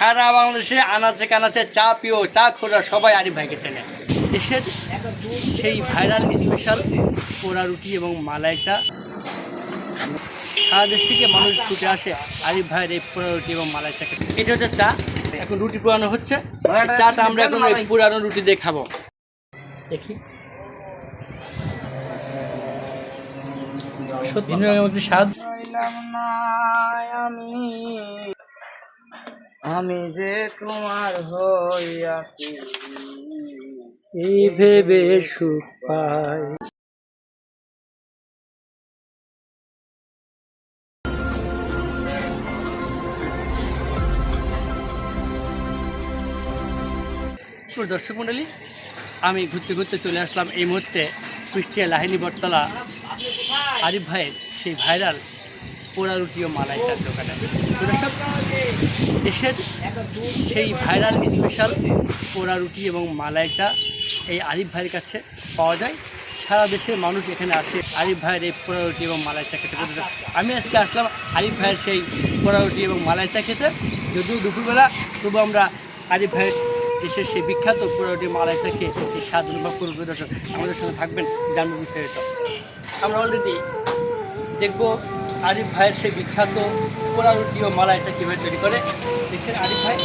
সারা বাংলাদেশে আনাচে কানাচে চা পিও চা খোরা সবাই আরিফ ভাইকে চেনে। দেশের সেই ভাইরাল স্পেশাল পোড়া রুটি এবং মালাই চা। সারা দেশ থেকে মানুষ ছুটে আসে আরিফ ভাইয়ের এই পোড়া রুটি এবং মালাই চা এটা হচ্ছে চা। এখন রুটি পোড়ানো হচ্ছে। চাটা আমরা এখন ওই পুরানো রুটি দিয়ে খাব। দেখি। সত্যি। স্বাদ। আমি। আমি যে তোমার হইয়াছি এই ভেবে সুখ পাই? দর্শক মণ্ডলী আমি ঘুরতে ঘুরতে চলে আসলাম এই মুহূর্তে কুষ্টিয়া লাহিনী বটতলা। আরিফ ভাইয়ের সেই ভাইরাল পোড়া রুটি ও মালাই চার দোকানে। তো দর্শক দেশের সেই ভাইরাল স্পেশাল পোড়া রুটি এবং মালাই চা এই আরিফ ভাইয়ের কাছে পাওয়া যায়। সারা দেশের মানুষ এখানে আসে আরিফ ভাইয়ের এই পোড়া রুটি এবং মালাই চা খেতে আমি আজকে আসলাম আরিফ ভাইয়ের সেই পোড়া রুটি এবং মালাই চা খেতে। যদিও দুপুরবেলা, তবু আমরা আরিফ ভাইয়ের দেশের সেই বিখ্যাত পোড়া রুটি মালাই চা এই স্বাদ অনুভব করব দর্শক। আমাদের সঙ্গে থাকবেন জানব বিস্তারিত। আমরা অলরেডি দেখব আরিফ ভাইয়ের সেই বিখ্যাত পোড়া রুটি ও মালাই চা কীভাবে তৈরি করে দেখছেন আরিফ ভাই?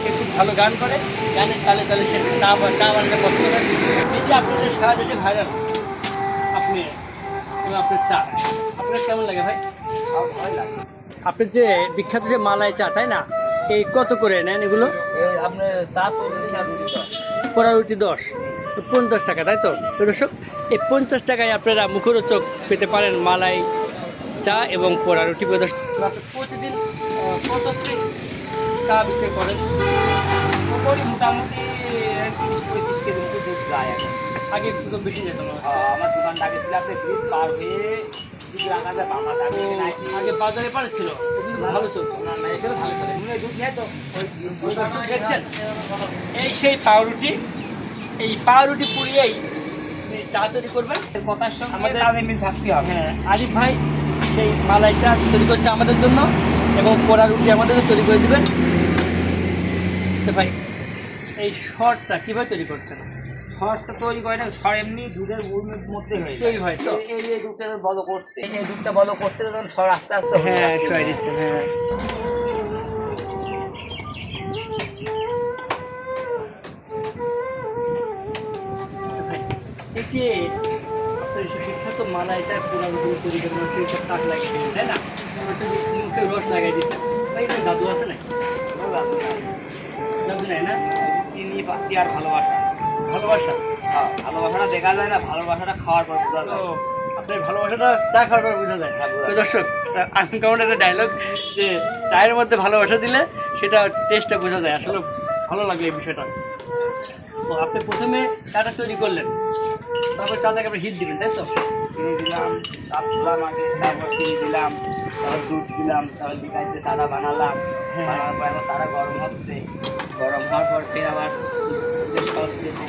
সে খুব ভালো গান করে গানের তালে তালে সে চা বা- চা বানাতে পছন্দ করে। এই যে আপনি যে সারা দেশে ভাইরাল আপনি আপনার চা আপনার কেমন লাগে ভাই? আপনার যে বিখ্যাত যে মালাই চা তাই না? এই কত করে নেন এগুলো? আপনার পোড়া রুটি দশ। তো পঞ্চাশ টাকা তাই তো? তো দর্শক এই পঞ্চাশ টাকায় আপনারা মুখরোচক পেতে পারেন মালাই চা এবং পোড়া রুটি প্রদর্শন। প্রতিদিন আহ, কত চা বিক্রি করেন করি মোটামুটি তিরিশ পঁয়ত্রিশ কেজি মতো দুধ যায় এখন। আগে একটু বেশি যেত আমার দোকানটা আগে ছিল আপনার ব্রিজ পার হয়ে আগে বাজারে পারে ছিল? কিন্তু ভালো চলতো। না না এগুলো ভালো চলে। দুধ নেয় তো। ওই এই সেই পাউরুটি এই পাউরুটি পুড়িয়েই চা তৈরি করবেন। কথার সঙ্গে আমাদের- থাকতে হবে। হ্যাঁ আরিফ ভাই সেই মালাই চা তৈরি করছে আমাদের জন্য এবং পোড়া রুটি আমাদের তৈরি করে দেবেন। আচ্ছা ভাই এই শর্টটা কীভাবে তৈরি করছেন? সরটা তৈরি করে না সর এমনি দুধের গুড়ের মধ্যে হয়ে তৈরি হয়। তো এই এই দুধটা বলো করছে। এই যে দুধটা বলো করতে তখন সর আস্তে আস্তে হ্যাঁ যাচ্ছে। দিচ্ছে হ্যাঁ। আচ্ছা এই যে বিখ্যাত মালাই চা পুরা রুটি তৈরি করে সেই সব কাঠ লাগিয়ে দিলেন, তাই না? মুখে রস লাগাই দিচ্ছে ভাই এখানে জাদু আছে না জাদু নাই। না? চিনি পাতি আর ভালোবাসা। ভালোবাসা? হ্যাঁ, ভালোবাসাটা দেখা যায় না ভালোবাসাটা খাওয়ার পর বোঝা তো যায় আপনার ভালোবাসাটা চা খাওয়ার পর বোঝা যায়। হ্যাঁ, তো দর্শক আমি কেমন একটা ডায়লগ যে চায়ের মধ্যে ভালোবাসা দিলে সেটা টেস্টটা বোঝা যায়। আসলে ভালো লাগল এই বিষয়টা। তো আপনি প্রথমে চাটা তৈরি করলেন। তারপর চাটাকে আপনি হিট দিলেন তাই তো? চিনি দিলাম চাপ দিলাম আগে তারপর চিনি দিলাম তারপর দুধ দিলাম তারপর বিকাইতে চাটা বানালাম হ্যাঁ। বানানোর পর আবার চাটা গরম হচ্ছে। গরম হওয়ার পর ফের আবার সর দেবো।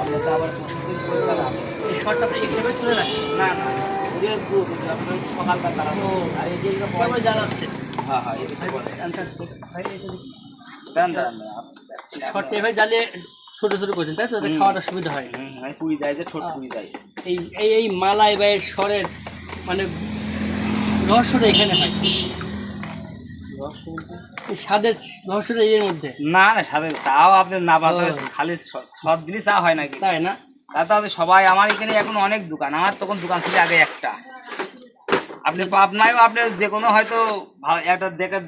আমরা তো আবার প্রস্তুত এই শর্টটা আপনি এখানে তুলে রাখেন না না সকালটা তারা আর এই যেগুলো পরে জানাচ্ছে হ্যাঁ হ্যাঁ এই বলে দাঁড়ান দাঁড়ান এভাবে জ্বালিয়ে ছোটো ছোটো করছেন তাই তো? খাওয়াটা সুবিধা হয়। পুরি যায় যে ছোট পুরি যায়। এই এই এই মালাই বা এর স্বরের মানে রহস্যটা এখানে হয়। স্বাদের রহস্যটা এর মধ্যে। না না সাথে চাও আপনি না পাতে খালি সব দিনই চা হয় নাকি? তাই না? তাতে সবাই আমার এখানে এখন অনেক দোকান আমার তখন দোকান ছিল আগে একটা। আপনি পাবনায়ও আপনি যে কোনো হয়তো একটা দেখে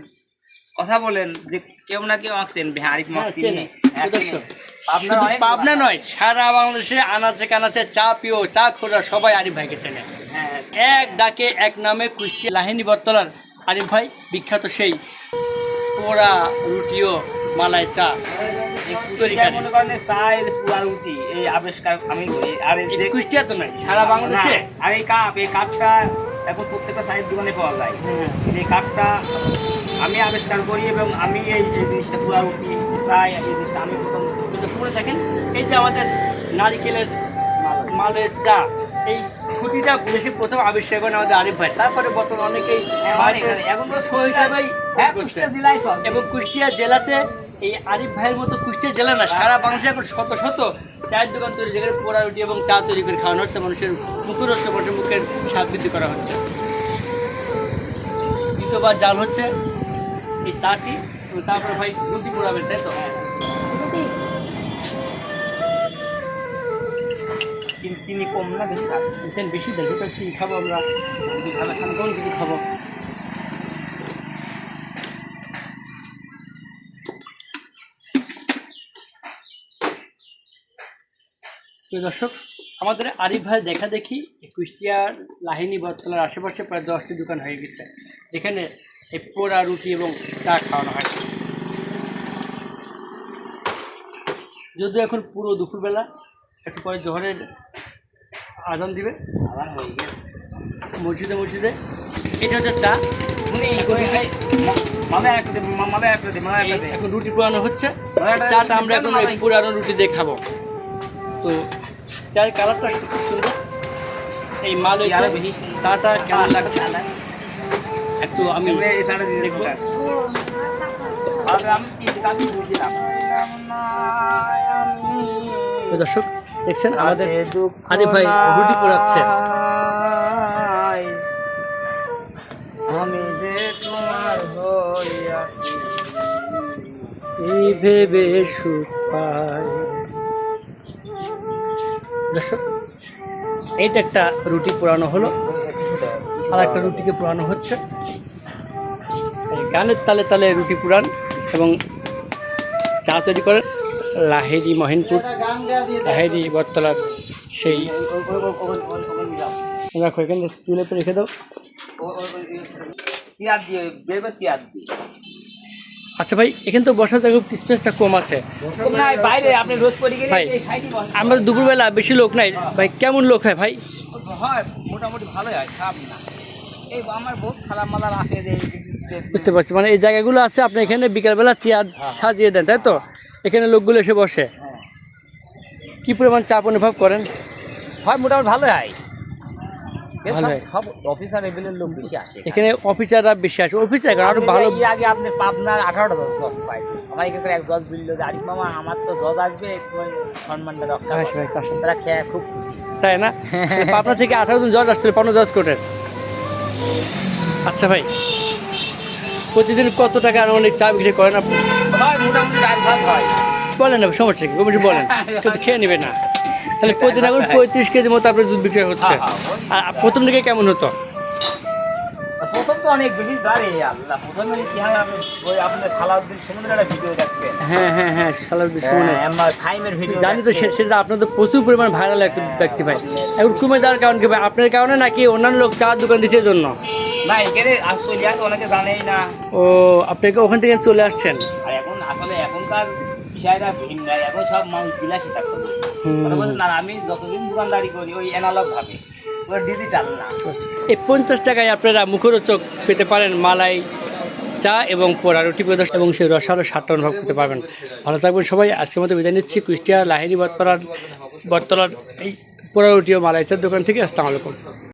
কথা বলেন যে কেউ না কেউ আমাকে চেনবে হ্যাঁ মাক চেনে। শুধু পাবনা নয় সারা বাংলাদেশে আনাচে কানাচে চা পিও চা খোরা সবাই আরিফ ভাইকে চেনে। হ্যাঁ হ্যাঁ। এক ডাকে এক নামে কুষ্টি লাহিনী বর্তলার আরিফ ভাই বিখ্যাত সেই পোড়া রুটিও মালাই চা কুষ্টিয়া তো সারা বাংলাদেশে? আর এই কাপ এই কাপটা এখন প্রত্যেকটা সাইড দোকানে পাওয়া যায়। হ্যাঁ। এই কাপটা আমি আবিষ্কার করি এবং আমি এই এই জিনিসটা পুরা রুটি চাই এই জিনিসটা আমি প্রথম শুনে থাকেন এই যে আমাদের নারিকেলের মালের চা এই ছুটিটা বেশি প্রথম আবিষ্কার করেন আমাদের আরিফ ভাই। তারপরে বর্তমানে অনেকেই হ্যাঁ, এখন তো শো হিসাবেই হ্যাঁ এবং কুষ্টিয়া জেলাতে এই আরিফ ভাইয়ের মতো কুষ্টিয়া জেলা না সারা বাংলাদেশে এখন শত শত চায়ের দোকান তৈরি যেখানে পোড়া রুটি এবং চা তৈরি করে খাওয়ানো হচ্ছে। মানুষের মুখের হচ্ছে মানুষের মুখের স্বাদ বৃদ্ধি করা হচ্ছে। দ্বিতীয়বার জাল হচ্ছে এই চাটি তারপরে ভাই রুটি পোড়াবেন তাই তো? চিনি- চিনি কম না, বেশি এখানে বেশি দেয় সেটা কি খাব আমরা, যদি কোন কিছু খাব। দর্শক, আমাদের আরিফ ভাই দেখা দেখি কুষ্টিয়ার লাহিনী বটতলার আশেপাশে প্রায় দশটি দোকান হয়ে গেছে, যেখানে এই পোড়া রুটি এবং চা খাওয়ানো হয়। যদিও এখন পুরো দুপুরবেলা একটু পরে জোহরের আজান দিবে। আবার হয়ে গেছে। মসজিদে মসজিদে। এটা হচ্ছে চা। এখন রুটি পোড়ানো হচ্ছে। চাটা আমরা এখন পুরানো রুটি দিয়ে খাব। তো চায়ের কালারটা খুব সুন্দর। এই মাল চাটা কেমন লাগছে? একটু আমি দেখব। দর্শক দেখছেন আমাদের আরিফ ভাই রুটি পোড়াচ্ছে। আমি যে তোমার হইয়াছি এই ভেবে সুখ পাই। দর্শক এইটা একটা রুটি পোড়ানো হলো। আর একটা রুটিকে পোড়ানো হচ্ছে। গানের তালে তালে রুটি পুরান এবং চা তৈরি করেন। লাহেরি মহিনপুর লাহেরি বটতলার সেই। রাখো এখানে তুলে তো রেখে দাও। আচ্ছা ভাই এখানে তো বসার জায়গা স্পেসটা কম আছে। বাইরে আপনি রোদ পড়ে গেলে আমরা দুপুরবেলা বেশি লোক নাই। ভাই কেমন লোক হয় ভাই? হয় মোটামুটি ভালোই হয় খারাপ না। এই আমার বহুত খারাপ মালার আসে যে বুঝতে পারছি। মানে এই জায়গাগুলো আছে আপনি এখানে বিকালবেলা চেয়ার সাজিয়ে দেন তাই তো? এখানে লোকগুলো এসে বসে। হ্যাঁ। কি পরিমাণ চাপ অনুভব করেন? হয় মোটামুটি হয়। ভালো হয়। সব অফিসার লেভেলের লোক বেশি আসে এখানে। অফিসাররা বেশি আসে। অফিসার আরও ভালো এর আগে আপনি পাবনার আঠারোটা দশ দশ পাই আমার এখানে এক দশ বিল আরিফ মামা আমার তো দশ আসবে সম্মানটা রক্ষা আসে। তারা খেয়ে খুব খুশি। তাই না? পাবনা থেকে আঠারো জন জজ আসছিল পনেরো জজ কোর্টের। আচ্ছা ভাই। প্রতিদিন কত টাকা আর অনেক চা বিক্রি করেন আপনি? হয় হয়। বলেন না সমস্যা কি? কমিটি বলেন। কেউ তো খেয়ে নেবে না। তাহলে প্রতিদিন এখন পঁয়ত্রিশ কেজি মতো আপনার দুধ বিক্রি হচ্ছে। হ্যাঁ, আর প্রথম দিকে কেমন হতো? প্রথম তো অনেক বেশি দাঁড়ে আল্লাহ। প্রথমে কি হয় আপনি ওই আপনাদের সালাউদ্দিন সমুদ্রের একটা ভিডিও দেখবেন হ্যাঁ হ্যাঁ হ্যাঁ সালাউদ্দিন সুমনের। হ্যাঁ, আমার ফাইমের ভিডিও জানি তো সেটা আপনার তো প্রচুর পরিমাণ ভাইরাল একটা ব্যক্তি ভাই। এখন কমে যাওয়ার কারণ কি ভাই? আপনার কারণে নাকি অন্যান্য লোক চার দোকান দিচ্ছে জন্য না এখানে চলে আসে অনেকে জানেই না। ও আপনাকে ওখান থেকে চলে আসছেন? আর এখন আসলে এখনকার বিষয়টা ভিন্ন এখন সব মানুষ বিলাসী থাকতে না আমি যতদিন দোকানদারি করি ওই অ্যানালগ ভাবে। ডিজিটাল না। এই পঞ্চাশ টাকায় আপনারা মুখরোচক পেতে পারেন মালাই চা এবং পোড়া রুটি প্রদর্শন এবং সেই রসালো স্বাদটা অনুভব করতে পারবেন। ভালো থাকবেন সবাই। আজকের মতো বিদায় নিচ্ছি। কুষ্টিয়া লাহিনী বটতলার বটতলার এই পোড়া রুটি ও মালাই চার দোকান থেকে। আসসালামু আলাইকুম।